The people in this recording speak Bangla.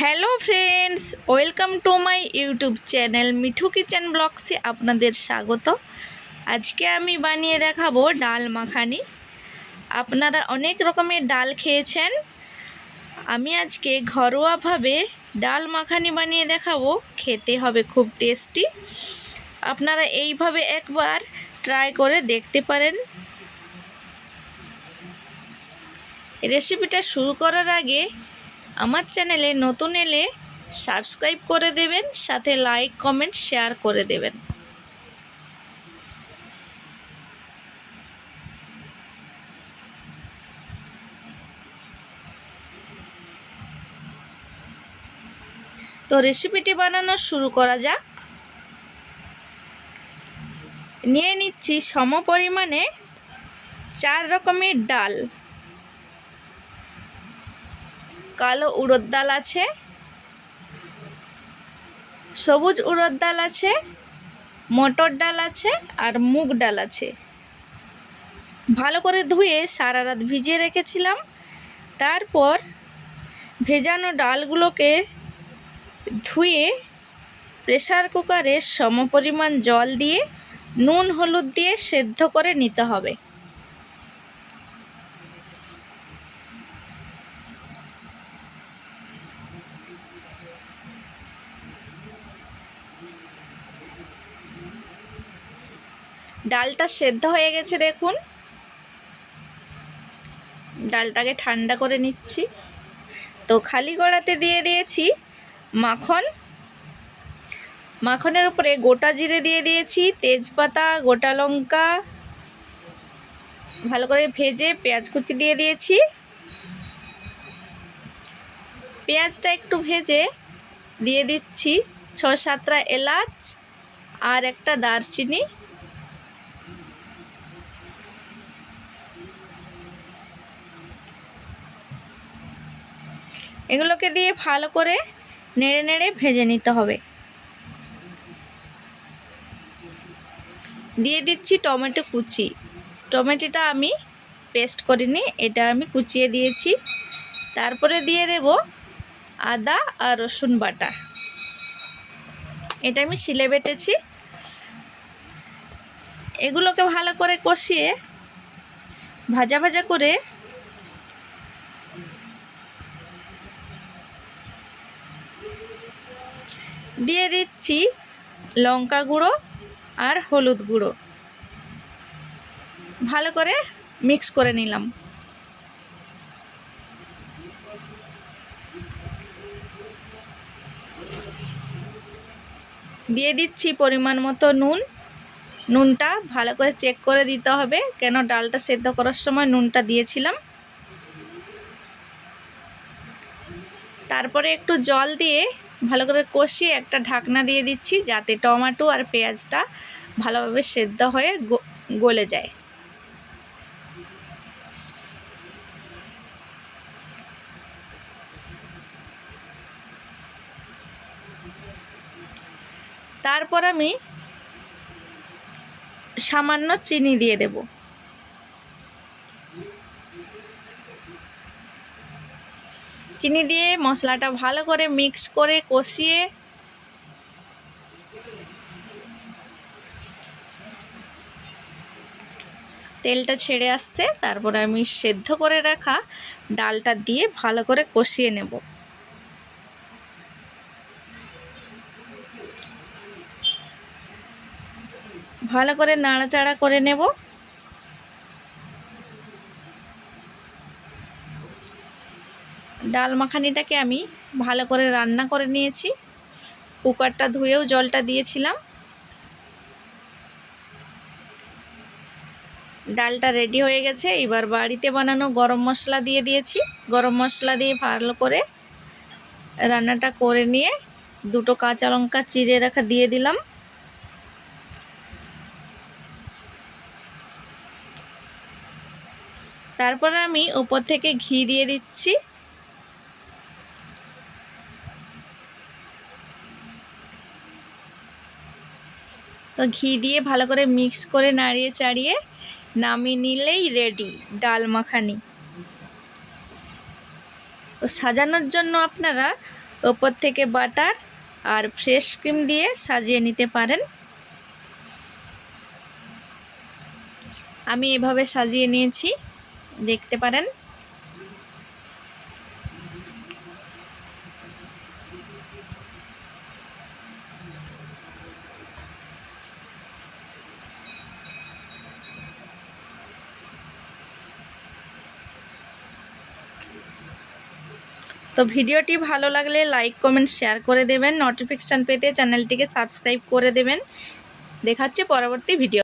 Hello friends, welcome to my YouTube channel Mithu kitchen ব্লগসে আপনাদের স্বাগত। আজকে আমি বানিয়ে দেখাবো ডাল মাখানি। আপনারা অনেক রকমের ডাল খেয়েছেন। আমি আজকে ঘরোয়াভাবে ডাল মাখানি বানিয়ে দেখাবো, খেতে হবে খুব টেস্টি। আপনারা এইভাবে একবার ট্রাই করে দেখতে পারেন। রেসিপিটা শুরু করার আগে আমার চ্যানেলে নতুন এলে সাবস্ক্রাইব করে দেবেন, সাথে লাইক, কমেন্ট, শেয়ার করে দেবেন। তো রেসিপিটি বানানো শুরু করা যাক। নিয়ে নিচ্ছি সম পরিমাণে চার রকমের ডাল। কালো উড়দ ডাল আছে। সবুজ উড়দ ডাল আছে, মটর ডাল আছে আর মুগ ডাল আছে। ভালো করে ধুয়ে সারা রাত ভিজিয়ে রেখেছিলাম। তারপর ভেজানো ডালগুলোকে ধুয়ে প্রেসার কুকারে সমপরিমাণ জল দিয়ে, নুন, হলুদ দিয়ে সেদ্ধ করে নিতে হবে। ডালটা সেদ্ধ হয়ে গেছে দেখুন। ডালটাকে ঠান্ডা করে নিচ্ছি। তো খালি কড়াতে দিয়ে দিয়েছি মাখন। মাখনের উপরে গোটা জিরে দিয়ে দিয়েছি, তেজপাতা, গোটা লঙ্কা, ভালো করে ভেজে পেঁয়াজ কুচি দিয়ে দিয়েছি। পেঁয়াজটা একটু ভেজে দিয়ে দিচ্ছি ছ সাতটা এলাচ আর একটা দারচিনি। এগুলোকে দিয়ে ভালো করে নেড়ে নেড়ে ভেজে নিতে হবে। দিয়ে দিচ্ছি টমেটো কুচি। টমেটোটা আমি পেস্ট করিনি, এটা আমি কুচিয়ে দিয়েছি। তারপরে দিয়ে দেব আদা আর রসুন বাটা। এটা আমি শিলে বেটেছি। এগুলোকে ভালো করে কষিয়ে ভাজা ভাজা করে দিয়ে দিচ্ছি লঙ্কা গুঁড়ো আর হলুদ গুঁড়ো। ভালো করে মিক্স করে নিলাম। দিয়ে দিচ্ছি পরিমাণ মতো নুন। নুনটা ভালো করে চেক করে দিতে হবে কেন ডালটা সেদ্ধ করার সময় নুনটা দিয়েছিলাম। তারপরে একটু জল দিয়ে ভালো করে কষিয়ে একটা ঢাকনা দিয়ে দিচ্ছি যাতে টমেটো আর পেঁয়াজটা ভালোভাবে সেদ্ধ হয়ে গলে যায়। তারপর আমি সামান্য চিনি দিয়ে দেব। চিনি দিয়ে মশলাটা ভালো করে মিক্স করে কষিয়ে তেলটা ছেড়ে আসছে, তারপরে আমি সেদ্ধ করে রাখা ডালটা দিয়ে ভালো করে কষিয়ে নেব। ভালো করে নাড়াচাড়া করে নেব। ডাল মাখানিটাকে আমি ভালো করে রান্না করে নিয়েছি। কুকারটা ধুয়েও জলটা দিয়েছিলাম। ডালটা রেডি হয়ে গেছে। এবার বাড়িতে বানানো গরম মশলা দিয়ে দিয়েছি। গরম মশলা দিয়ে ভালো করে রান্নাটা করে নিয়ে দুটো কাঁচা লঙ্কা চিড়ে রাখা দিয়ে দিলাম। তারপরে আমি উপর থেকে ঘি দিয়ে দিচ্ছি। ঘি দিয়ে ভালো করে মিক্স করে নাড়িয়ে চাড়িয়ে নামিয়ে নিলেই রেডি ডাল মাখানি। তো সাজানোর জন্য আপনারা ওপর থেকে বাটার আর ফ্রেশ ক্রিম দিয়ে সাজিয়ে নিতে পারেন। আমি এভাবে সাজিয়ে নিয়েছি, দেখতে পারেন। তো ভিডিওটি ভালো লাগলে লাইক কমেন্ট শেয়ার করে দেবেন। নোটিফিকেশান পেতে চ্যানেলটিকে সাবস্ক্রাইব করে দেবেন। দেখাচ্ছে পরবর্তী ভিডিও